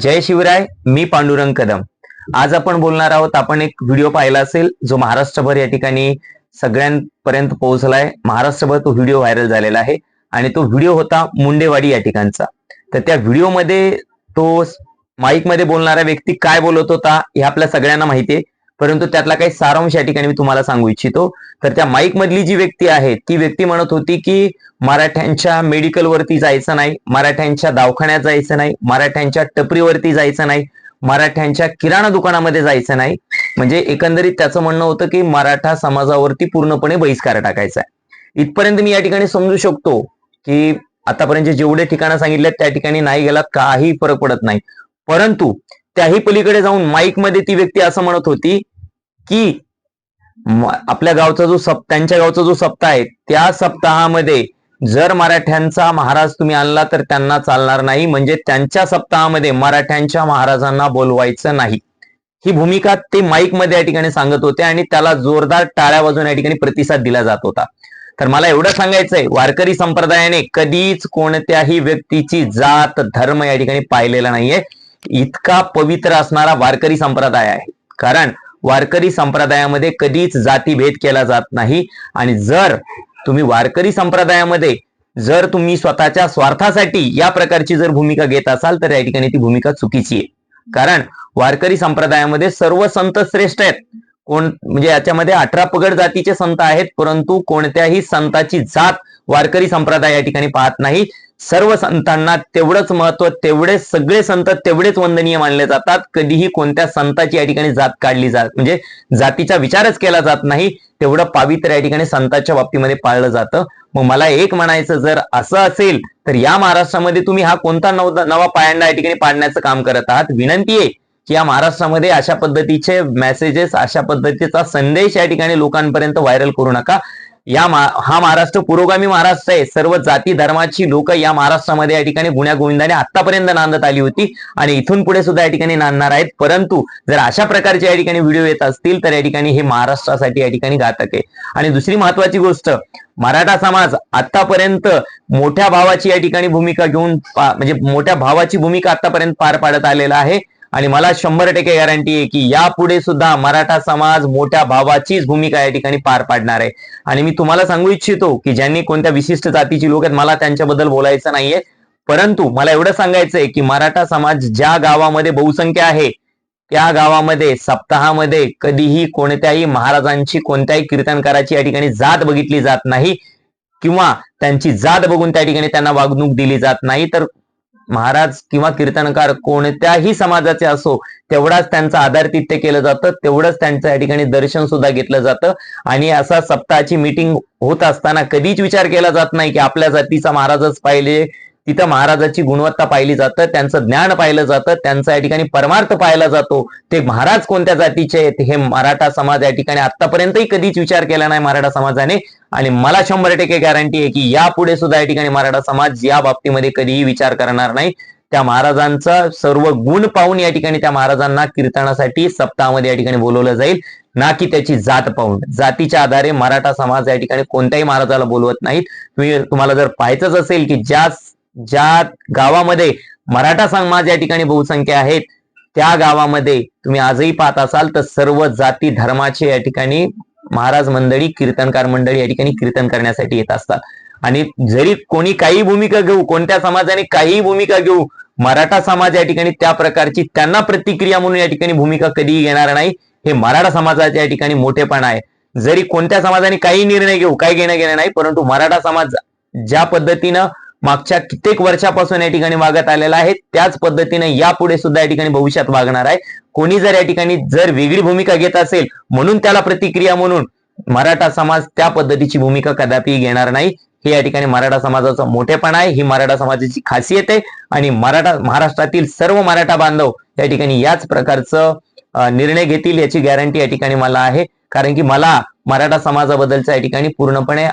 जय शिवराय मी पांडुरंग कदम. आज आपण बोलणार आहोत आपण एक व्हिडिओ पाहिला असेल जो महाराष्ट्रभर या ठिकाणी सगळ्यांपर्यंत पोहोचलाय. महाराष्ट्रभर तो व्हिडिओ व्हायरल झालेला आहे आणि तो व्हिडिओ होता मुंडेवाडी या ठिकाणचा. तर त्या व्हिडिओमध्ये तो माईकमध्ये बोलणारा व्यक्ती काय बोलत होता हे आपल्या सगळ्यांना माहिती आहे. परंतु त्यातला काही सारांश या ठिकाणी मी तुम्हाला सांगू इच्छितो. तर त्या माईक मधली जी व्यक्ती आहे ती व्यक्ती म्हणत होती की मराठ्यांच्या मेडिकल वरती जायचं नाही मराठ्यांच्या दवाखान्यात जायचं नाही मराठ्यांच्या टपरीवरती जायचं नाही मराठ्यांच्या किराणा दुकानामध्ये जायचं नाही. म्हणजे एकंदरीत त्याचं म्हणणं होतं की मराठा समाजावरती पूर्णपणे बहिष्कार टाकायचा आहे. इथपर्यंत मी या ठिकाणी समजू शकतो की आतापर्यंत जेवढे ठिकाणं सांगितले त्या ठिकाणी नाही गेला काही फरक पडत नाही. परंतु त्याही पलीकडे जाऊन माईकमध्ये ती व्यक्ती असं म्हणत होती की आपल्या गावचा जो सप त्यांच्या गावचा जो सप्ताह आहे त्या सप्ताहामध्ये जर मराठ्यांचा महाराज तुम्ही आणला तर त्यांना चालणार नाही. म्हणजे त्यांच्या सप्ताहामध्ये मराठ्यांच्या महाराजांना बोलवायचं नाही. ही भूमिका ते माईकमध्ये या ठिकाणी सांगत होते आणि त्याला जोरदार टाळ्या वाजून या ठिकाणी प्रतिसाद दिला जात होता. तर मला एवढं सांगायचंय वारकरी संप्रदायाने कधीच कोणत्याही व्यक्तीची जात धर्म या ठिकाणी पाहिलेला नाहीये. इतका पवित्र असणारा वारकरी संप्रदाय आहे. कारण वारकरी संप्रदायामध्ये कधीच जातीभेद केला जात नाही. आणि जर तुम्ही वारकरी संप्रदायामध्ये जर तुम्ही स्वतःच्या स्वार्थासाठी या प्रकारची जर भूमिका घेत असाल तर या ठिकाणी ती भूमिका चुकीची आहे. कारण वारकरी संप्रदायामध्ये सर्व संत श्रेष्ठ आहेत. कोण म्हणजे याच्यामध्ये अठरा पगड जातीचे संत आहेत परंतु कोणत्याही संताची जात वारकरी संप्रदाय या ठिकाणी पाहत नाही. सर्व संतांना तेवढंच महत्त्व तेवढे सगळे संत तेवढेच वंदनीय मानले जातात. कधीही कोणत्या संताची या ठिकाणी जात काढली जात म्हणजे जातीचा विचारच केला जात नाही तेवढं पावित्र्य या ठिकाणी संतांच्या बाबतीमध्ये पाळलं जातं. मग मला एक म्हणायचं जर असं असेल तर या महाराष्ट्रामध्ये तुम्ही हा कोणता नव नवा पायंडा या ठिकाणी पाडण्याचं काम करत आहात? विनंती आहे की या महाराष्ट्रामध्ये अशा पद्धतीचे मेसेजेस अशा पद्धतीचा संदेश या ठिकाणी लोकांपर्यंत व्हायरल करू नका. या मा- हा महाराष्ट्र पुरोगामी महाराष्ट्र आहे. सर्व जाती धर्माची लोक या महाराष्ट्रामध्ये या ठिकाणी गुण्या गोविंदाने आतापर्यंत नांदत आली होती आणि इथून पुढे सुद्धा या ठिकाणी नांदणार आहेत. परंतु जर अशा प्रकारचे या ठिकाणी व्हिडिओ येत असतील तर या ठिकाणी हे महाराष्ट्रासाठी या ठिकाणी घातक आहे. आणि दुसरी महत्वाची गोष्ट मराठा समाज आतापर्यंत मोठ्या भावाची या ठिकाणी भूमिका घेऊन म्हणजे मोठ्या भावाची भूमिका आतापर्यंत पार पाडत आलेला आहे. आणि मला शंभर टक्के गॅरंटी आहे की यापुढे सुद्धा मराठा समाज मोठ्या भावाचीच भूमिका या ठिकाणी पार पाडणार आहे. आणि मी तुम्हाला सांगू इच्छितो की ज्यांनी कोणत्या विशिष्ट जातीची लोक आहेत मला त्यांच्याबद्दल बोलायचं नाहीये. परंतु मला एवढं सांगायचंय की मराठा समाज ज्या गावामध्ये बहुसंख्य आहे त्या गावामध्ये सप्ताहामध्ये कधीही कोणत्याही महाराजांची कोणत्याही कीर्तनकाराची या ठिकाणी जात बघितली जात नाही किंवा त्यांची जात बघून त्या ठिकाणी त्यांना वागणूक दिली जात नाही तर महाराज किंवा कीर्तनकार कोणत्याही समाजाचे असो तेवढाच त्यांचं आदरातिथ्य केलं जातं तेवढंच त्यांचं या ठिकाणी दर्शन सुद्धा घेतलं जातं. आणि असा सप्ताहाची मीटिंग होत असताना कधीच विचार केला जात नाही की आपल्या जातीचा महाराजच पाहिले तिथं महाराजाची गुणवत्ता पाहिली जातं त्यांचं ज्ञान पाहिलं जातं त्यांचा या ठिकाणी परमार्थ पाहिला जातो. ते महाराज कोणत्या जातीचे आहेत हे मराठा समाज या ठिकाणी आतापर्यंतही कधीच विचार केला नाही मराठा समाजाने. आणि मला शंभर टक्के गॅरंटी आहे की यापुढे सुद्धा या ठिकाणी मराठा समाज या बाबतीमध्ये कधीही विचार करणार नाही. त्या महाराजांचा सर्व गुण पाहून या ठिकाणी त्या महाराजांना कीर्तनासाठी सप्ताहामध्ये या ठिकाणी बोलवलं जाईल. ना की त्याची जात पाहून. जातीच्या आधारे मराठा समाज या ठिकाणी कोणत्याही महाराजाला बोलवत नाहीत. तुम्ही तुम्हाला जर पाहायचंच असेल की ज्या ज्या गावामध्ये मराठा समाज या ठिकाणी बहुसंख्य आहेत त्या गावामध्ये तुम्ही आजही पाहत असाल तर सर्व जाती धर्माचे या ठिकाणी महाराज मंडळी कीर्तनकार मंडळी या ठिकाणी कीर्तन करण्यासाठी येत असतात. आणि जरी कोणी काही भूमिका घेऊ कोणत्या समाजाने काही भूमिका घेऊ मराठा समाज या ठिकाणी त्या प्रकारची त्यांना प्रतिक्रिया म्हणून या ठिकाणी भूमिका कधीही घेणार नाही हे मराठा समाजाच्या या ठिकाणी मोठेपण आहे. जरी कोणत्या समाजाने काही निर्णय घेऊ काही घेणं घेणं नाही परंतु मराठा समाज ज्या पद्धतीनं मागच्या कित्येक वर्षापासून या ठिकाणी वागत आलेला आहे. त्याच पद्धतीने यापुढे सुद्धा या ठिकाणी भविष्यात वागणार आहे. कोणी जर या ठिकाणी जर वेगळी भूमिका घेत असेल म्हणून त्याला प्रतिक्रिया म्हणून मराठा समाज त्या पद्धतीची भूमिका कदापि घेणार नाही. हे या ठिकाणी मराठा समाजाचा मोठेपणा आहे. ही मराठा समाजाची खासियत आहे. आणि मराठा महाराष्ट्रातील सर्व मराठा बांधव या ठिकाणी याच प्रकारचं निर्णय घेतील याची गॅरंटी या ठिकाणी मला आहे. कारण की मला मराठा समाजाबद्दलचा या ठिकाणी पूर्णपणे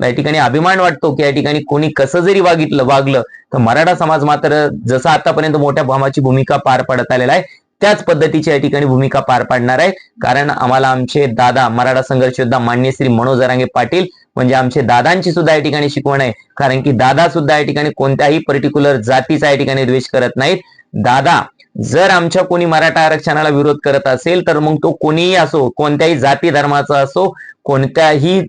या ठिकाणी अभिमान वाटतो की या ठिकाणी कोणी कसं जरी वागितलं वागलं तर मराठा समाज मात्र जसं आतापर्यंत मोठ्या भामाची भूमिका पार पडत आलेला आहे त्याच पद्धतीची या ठिकाणी भूमिका पार पाडणार आहे. कारण आम्हाला आमचे दादा मराठा संघर्ष योद्धा मान्य श्री मनोज जरांगे पाटील म्हणजे आमचे दादांची सुद्धा या ठिकाणी शिकवण आहे. कारण की दादा सुद्धा या ठिकाणी कोणत्याही पर्टिक्युलर जातीचा या ठिकाणी द्वेष करत नाहीत. दादा जर आमच्या कोणी मराठा आरक्षणाला विरोध करत असेल तर मग तो कोणीही असो कोणत्याही जाती धर्माचा असो कोणत्याही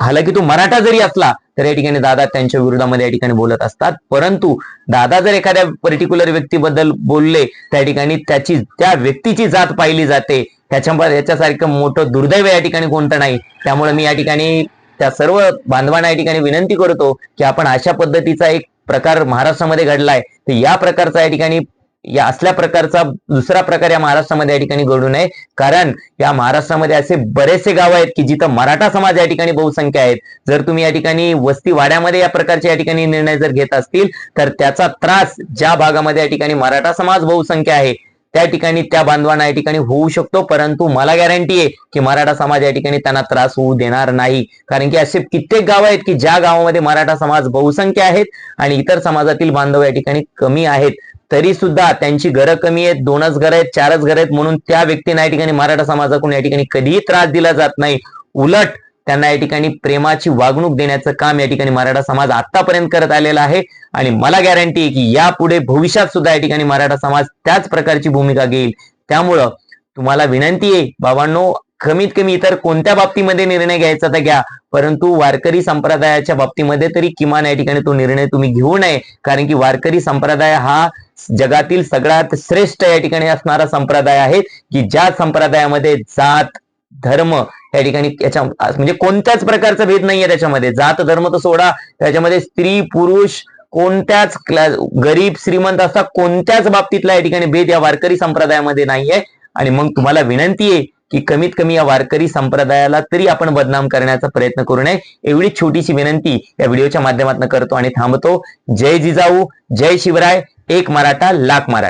हालाकी तो मराठा जरी असला तर या ठिकाणी दादा त्यांच्या विरोधामध्ये या ठिकाणी बोलत असतात. परंतु दादा जर एखाद्या पर्टिक्युलर व्यक्तीबद्दल बोलले त्या ठिकाणी त्याची त्या व्यक्तीची जात पाहिली जाते. त्याच्यामुळे याच्यासारखं मोठं दुर्दैव या ठिकाणी कोणतं नाही. त्यामुळे मी या ठिकाणी त्या सर्व बांधवांना या ठिकाणी विनंती करतो की आपण अशा पद्धतीचा एक प्रकार महाराष्ट्रामध्ये घडलाय तर या प्रकारचा या ठिकाणी या असल्या प्रकारचा दुसरा प्रकार या महाराष्ट्रामध्ये या ठिकाणी घडू नये. कारण या महाराष्ट्रामध्ये असे बरेचसे गाव आहेत की जिथं मराठा समाज या ठिकाणी बहुसंख्या आहेत. जर तुम्ही या ठिकाणी वस्ती वाड्यामध्ये या प्रकारचे या ठिकाणी निर्णय जर घेत असतील तर त्याचा त्रास ज्या भागामध्ये या ठिकाणी मराठा समाज बहुसंख्या आहे त्या ठिकाणी त्या बांधवांना या ठिकाणी होऊ शकतो. परंतु मला गॅरंटी आहे की मराठा समाज या ठिकाणी त्यांना त्रास होऊ देणार नाही. कारण की असे कित्येक गाव आहेत की ज्या गावामध्ये मराठा समाज बहुसंख्य आहेत आणि इतर समाजातील बांधव या ठिकाणी कमी आहेत. तरी सुद्धा त्यांची घरं कमी आहेत दोनच घरं आहेत चारच घरं आहेत म्हणून त्या व्यक्तींना या ठिकाणी मराठा समाजाकडून या ठिकाणी कधीही त्रास दिला जात नाही. उलट त्यांना या ठिकाणी प्रेमाची वागणूक देण्याचं काम या ठिकाणी मराठा समाज आतापर्यंत करत आलेला आहे. आणि मला गॅरंटी आहे की यापुढे भविष्यात सुद्धा या ठिकाणी मराठा समाज त्याच प्रकारची भूमिका घेईल. त्यामुळं तुम्हाला विनंती आहे बाबांनो कमीत कमी इतर कोणत्या बाबतीमध्ये निर्णय घ्यायचा तर घ्या. परंतु वारकरी संप्रदायाच्या बाबतीमध्ये तरी किमान या ठिकाणी तो निर्णय तुम्ही घेऊ नये. कारण की वारकरी संप्रदाय हा जगातील सगळ्यात श्रेष्ठ या ठिकाणी असणारा संप्रदाय आहे की ज्या संप्रदायामध्ये जात धर्म या ठिकाणी याच्या म्हणजे कोणत्याच प्रकारचा भेद नाहीये त्याच्यामध्ये. जात धर्म तर सोडा. त्याच्यामध्ये स्त्री पुरुष कोणत्याच क्ला- गरीब श्रीमंत असा कोणत्याच बाबतीतला या ठिकाणी भेद या वारकरी संप्रदायामध्ये नाहीये. आणि मग तुम्हाला विनंती आहे की कमीत कमी या वारकरी संप्रदायाला तरी आपण बदनाम करण्याचा प्रयत्न करू नये. एवढी छोटीशी विनंती या व्हिडिओच्या माध्यमातून करतो आणि थांबतो. जय जिजाऊ जय शिवराय एक मराठा लाख मराठा.